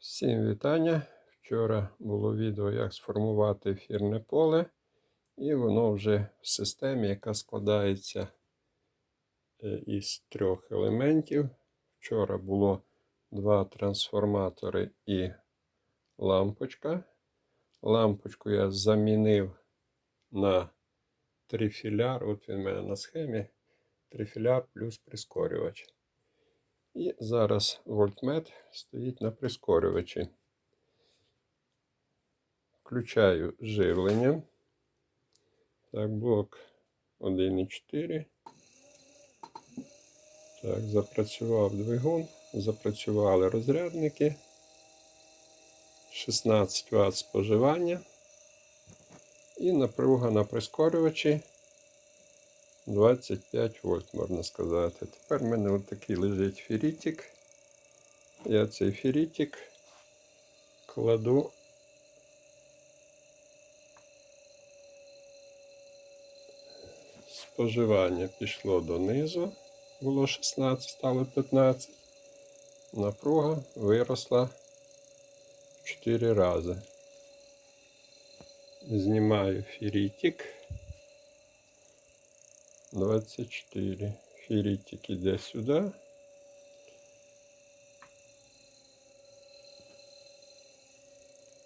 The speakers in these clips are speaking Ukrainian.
Всім вітання. Вчора було відео, як сформувати ефірне поле, і воно вже в системі, яка складається е, із трьох елементів. Вчора було два трансформатори і лампочка. Лампочку я замінив на трифіляр. От він у мене на схемі. Трифіляр плюс прискорювач. І зараз вольтмет стоїть на прискорювачі. Включаю живлення. Так, блок 1,4. Так, запрацював двигун, запрацювали розрядники. 16 Вт споживання. І напруга на прискорювачі 25 вольт, можна сказати. Тепер в мене ось такий лежить ферітик. Я цей ферітик кладу споживання пішло донизу, було 16, стало 15. Напруга виросла 4 рази. Знімаю ферітик. 24. Ферритик іде сюди.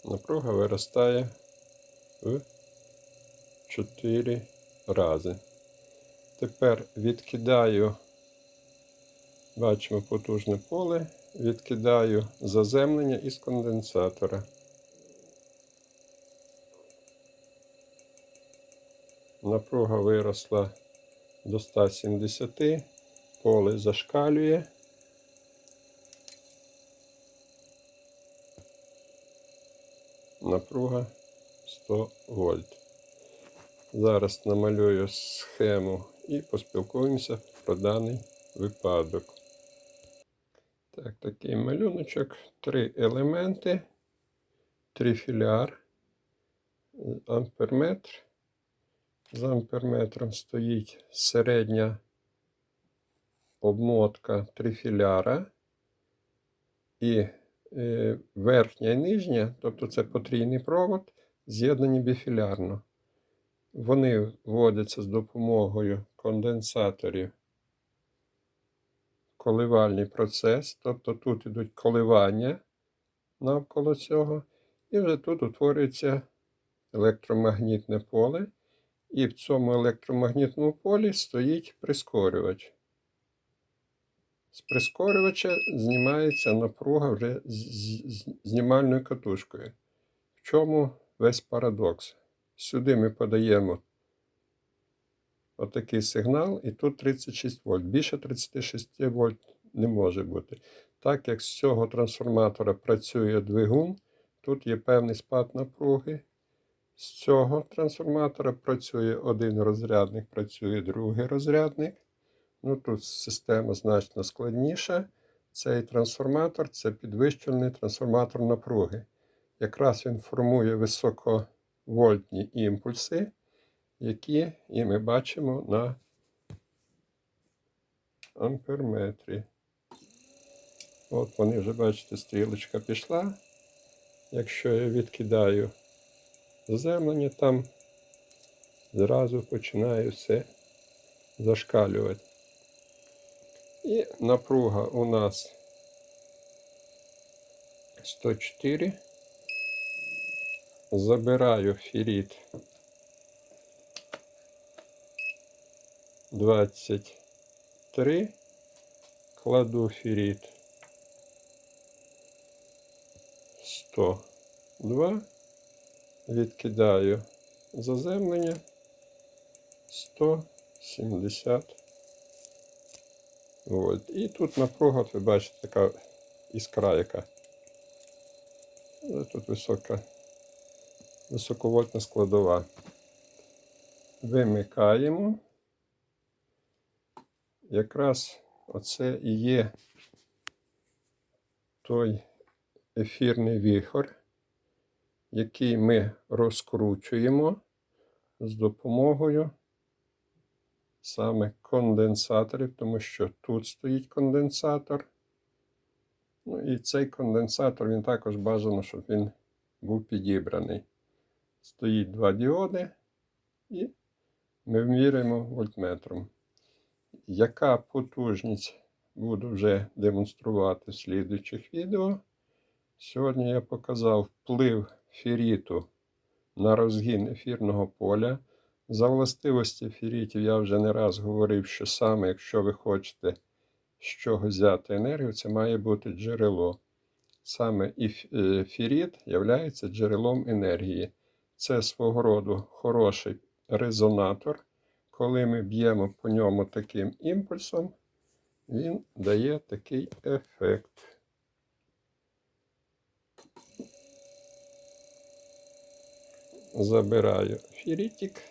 Напруга виростає в 4 рази. Тепер відкидаю, бачимо потужне поле, відкидаю заземлення із конденсатора. Напруга виросла до 170, поле зашкалює. Напруга 100 вольт. Зараз намалюю схему і поспілкуємося про даний випадок. Так, такий малюночок. Три елементи, трифіляр, амперметр. За амперметром стоїть середня обмотка трифіляра і е, верхня і нижня, тобто це потрійний провод, з'єднані біфілярно. Вони вводяться з допомогою конденсаторів. Коливальний процес, тобто тут йдуть коливання навколо цього, і вже тут утворюється електромагнітне поле. І в цьому електромагнітному полі стоїть прискорювач. З прискорювача знімається напруга вже з знімальною катушкою. В чому весь парадокс? Сюди ми подаємо отакий сигнал, і тут 36 вольт. Більше 36 вольт не може бути. Так як з цього трансформатора працює двигун, тут є певний спад напруги. З цього трансформатора працює один розрядник, працює другий розрядник. Ну, Тут система значно складніша. Цей трансформатор це підвищений трансформатор напруги. Якраз він формує високовольтні імпульси, які і ми бачимо на амперметрі. От вони вже, бачите, стрілочка пішла. Якщо я відкидаю заземлення, там зразу починає все зашкалювати. І напруга у нас 104. Забираю феррит 23, кладу феррит 102 відкидаю заземлення 170 вольт. І тут напруга, ви бачите, така іскра яка. Тут висока, високовольтна складова. Вимикаємо. Якраз оце і є той ефірний віхор який ми розкручуємо з допомогою саме конденсаторів, тому що тут стоїть конденсатор, Ну і цей конденсатор він також бажано, щоб він був підібраний. Стоїть два діоди, і ми вміряємо вольтметром. Яка потужність буду вже демонструвати в слідуючих відео. Сьогодні я показав вплив феріту на розгін ефірного поля. За властивості ферітів я вже не раз говорив, що саме, якщо ви хочете з чого взяти енергію, це має бути джерело. Саме е, є джерелом енергії. Це свого роду хороший резонатор. Коли ми б'ємо по ньому таким імпульсом, він дає такий ефект. Забираю фірітик.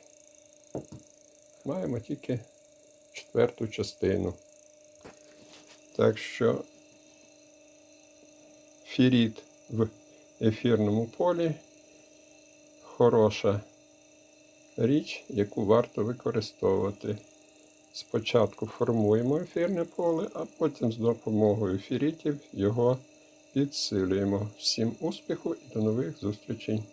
Маємо тільки четверту частину. Так що фіріт в ефірному полі хороша річ, яку варто використовувати. Спочатку формуємо ефірне поле, а потім з допомогою фірітів його підсилюємо. Всім успіху і до нових зустрічей!